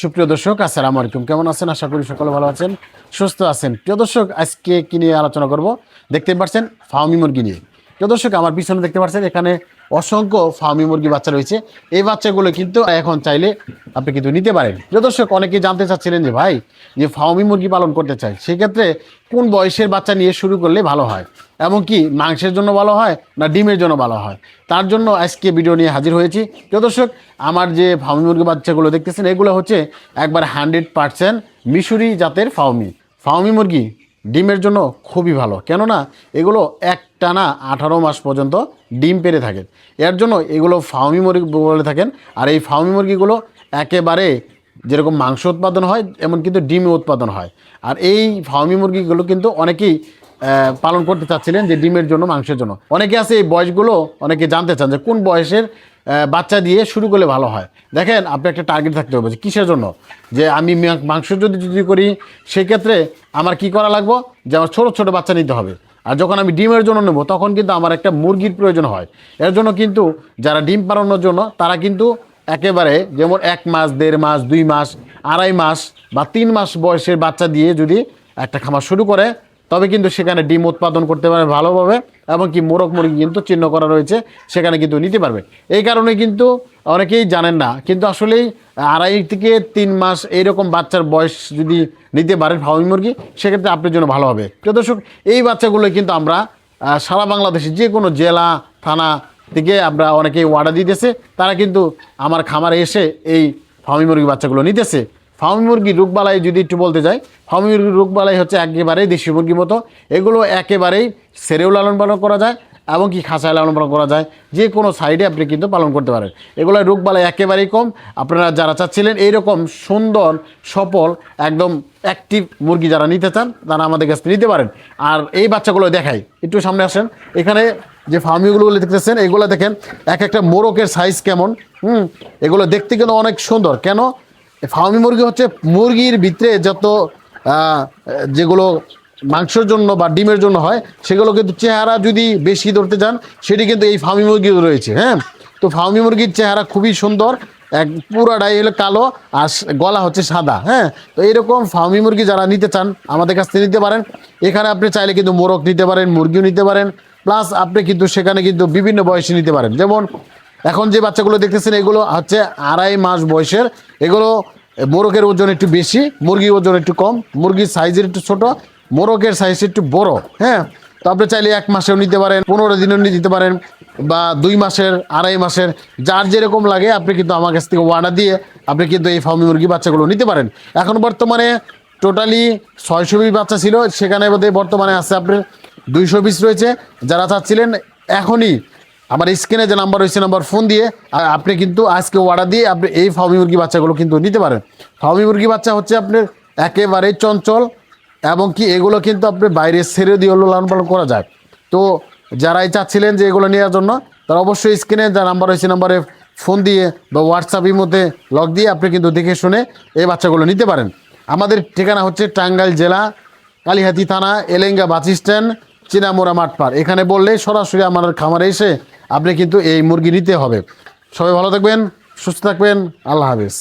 সুপ্রিয় দর্শক, আসসালামু আলাইকুম। কেমন আছেন? আশা করি সকলে ভালো আছেন, সুস্থ আছেন। প্রিয় দর্শক, আজকে কি নিয়ে আলোচনা করব? দেখতে পাচ্ছেন ফাউমি মুরগি নিয়ে। প্রিয় দর্শক, আমার পিছনে দেখতে পাচ্ছেন, এখানে অসংখ্য ফার্মি মুরগি বাচ্চা রয়েছে। এই বাচ্চাগুলো কিন্তু এখন চাইলে আপনি কিন্তু নিতে পারেন। প্রিয় দর্শক অনেকেই জানতে চাচ্ছিলেন যে, ভাই, যে ফার্মি মুরগি পালন করতে চাই, সেক্ষেত্রে কোন বয়সের বাচ্চা নিয়ে শুরু করলে ভালো হয়? এমনকি মাংসের জন্য ভালো হয় না ডিমের জন্য ভালো হয়? তার জন্য আজকে ভিডিও নিয়ে হাজির হয়েছি। প্রিয় দর্শক, আমার যে ফার্মি মুরগি বাচ্চাগুলো দেখতেছেন, এগুলো হচ্ছে একবার হান্ড্রেড পার্সেন্ট মিশরি জাতের ফার্মি। ফার্মি মুরগি ডিমের জন্য খুবই ভালো। কেননা এগুলো এক টানা আঠারো মাস পর্যন্ত ডিম পেরে থাকে। এর জন্য এগুলো ফার্মি মুরগি বলে থাকেন। আর এই ফার্মি মুরগিগুলো একেবারে যেরকম মাংস উৎপাদন হয়, এমন কিন্তু ডিম উৎপাদন হয়। আর এই ফার্মি মুরগিগুলো কিন্তু অনেকেই পালন করতে চাচ্ছিলেন যে ডিমের জন্য, মাংসের জন্য। অনেকে আছে এই বয়সগুলো অনেকে জানতে চান যে কোন বয়সের বাচ্চা দিয়ে শুরু করলে ভালো হয়। দেখেন, আপনি একটা টার্গেট থাকতে হবে কিসের জন্য? যে আমি মাংস যদি যদি করি, সেক্ষেত্রে আমার কি করা লাগবো? যে আমার ছোটো ছোটো বাচ্চা নিতে হবে। আর যখন আমি ডিমের জন্য নেব, তখন কিন্তু আমার একটা মুরগির প্রয়োজন হয়। এর জন্য কিন্তু যারা ডিম পালনের জন্য, তারা কিন্তু একেবারে যেমন এক মাস, দেড় মাস, দুই মাস, আড়াই মাস বা তিন মাস বয়সের বাচ্চা দিয়ে যদি একটা খামার শুরু করে, তবে কিন্তু সেখানে ডিম উৎপাদন করতে পারে ভালোভাবে। এবং কি মোরগ মুরগি কিন্তু চিহ্ন করা রয়েছে, সেখানে কিন্তু নিতে পারবে। এই কারণে কিন্তু অনেকেই জানেন না, কিন্তু আসলেই আড়াই থেকে তিন মাস এইরকম বাচ্চার বয়স যদি নিতে পারেন ফাউমি মুরগি, সেক্ষেত্রে আপনার জন্য ভালো হবে। প্রিয় দর্শক, এই বাচ্চাগুলো কিন্তু আমরা সারা বাংলাদেশে যে কোনো জেলা, থানা থেকে আমরা অনেকেই অর্ডার দিতেছে, তারা কিন্তু আমার খামারে এসে এই ফার্মি মুরগি বাচ্চাগুলো নিতেছে। ফার্মি মুরগি রোগবালাই যদি একটু বলতে যাই, ফার্মি মুরগির রোগবালাই হচ্ছে একেবারেই দেশি মুরগির মতো। এগুলো একেবারেই সেরেও লালন পালন করা যায় এবং কি খাঁচায় লালন পালন করা যায়। যে কোনো সাইডে আপনি কিন্তু পালন করতে পারেন। এগুলো রোগবালাই একেবারেই কম। আপনারা যারা চাচ্ছিলেন এইরকম সুন্দর, সফল, একদম অ্যাক্টিভ মুরগি যারা নিতে চান, তারা আমাদের কাছ থেকে নিতে পারেন। আর এই বাচ্চাগুলো দেখাই, একটু সামনে আসেন। এখানে যে ফার্মিগুলো দেখতেছেন, এগুলো দেখেন, এক একটা মোরকের সাইজ কেমন? হুম, এগুলো দেখতে কিন্তু অনেক সুন্দর। কেন? ফার্মি মুরগি হচ্ছে মুরগির ভিতরে যত যেগুলো মাংসের জন্য বা ডিমের জন্য হয়, সেগুলো কিন্তু চেহারা যদি বেশি ধরতে চান, সেটি কিন্তু এই ফার্মি মুরগি রয়েছে হ্যাঁ? তো ফার্মি মুরগির চেহারা খুবই সুন্দর, এক পুরাটাই হলো কালো আর গলা হচ্ছে সাদা হ্যাঁ? তো এইরকম ফার্মি মুরগি যারা নিতে চান, আমাদের কাছ থেকে নিতে পারেন। এখানে আপনি চাইলে কিন্তু মোরগ নিতে পারেন, মুরগিও নিতে পারেন। প্লাস আপনি কিন্তু সেখানে কিন্তু বিভিন্ন বয়সে নিতে পারেন। যেমন এখন যে বাচ্চাগুলো দেখতেছেন, এগুলো হচ্ছে আড়াই মাস বয়সের। এগুলো মোরগের ওজন একটু বেশি, মুরগির ওজন একটু কম, মুরগির সাইজের একটু ছোট, মোরগের সাইজ একটু বড় হ্যাঁ? তো আপনি চাইলে এক মাসেও নিতে পারেন, পনেরো দিনও নিতে পারেন, বা দুই মাসের, আড়াই মাসের, যার যেরকম লাগে, আপনি কিন্তু আমার কাছ থেকে অর্ডার দিয়ে আপনি কিন্তু এই ফার্মি মুরগি বাচ্চাগুলো নিতে পারেন। এখন বর্তমানে টোটালি ছয়শো পিস বাচ্চা ছিল, সেখানে বোধহয় বর্তমানে আছে আপনার দুইশো পিস রয়েছে। যারা চাচ্ছিলেন, এখনই আমার স্ক্রিনে যে নাম্বার রয়েছে, নাম্বার ফোন দিয়ে আপনি কিন্তু আজকে অর্ডার দিয়ে আপনি এই ফার্মি মুরগি বাচ্চাগুলো কিন্তু নিতে পারেন। ফার্মি মুরগি বাচ্চা হচ্ছে আপনার একেবারে চঞ্চল এবং কি এগুলো কিন্তু আপনি বাইরে ছেড়ে দিয়ে হলো লালন পালন করা যায়। তো যারাই চাচ্ছিলেন যে এগুলো নেওয়ার জন্য, তারা অবশ্যই স্ক্রিনে যা নাম্বার রয়েছে, নাম্বারে ফোন দিয়ে বা হোয়াটসঅ্যাপের মধ্যে লগ দিয়ে আপনি কিন্তু দেখে শুনে এই বাচ্চাগুলো নিতে পারেন। আমাদের ঠিকানা হচ্ছে টাঙ্গাইল জেলা, কালিহাতি থানা, এলেঙ্গা বাস স্ট্যান্ড চিনামোড়া মাঠপাড় এখানে বললে সরাসরি আমার খামারে এসে আপনি কিন্তু এই মুরগি নিতে হবে। সবাই ভালো থাকবেন, সুস্থ থাকবেন, আল্লাহ হাফেজ।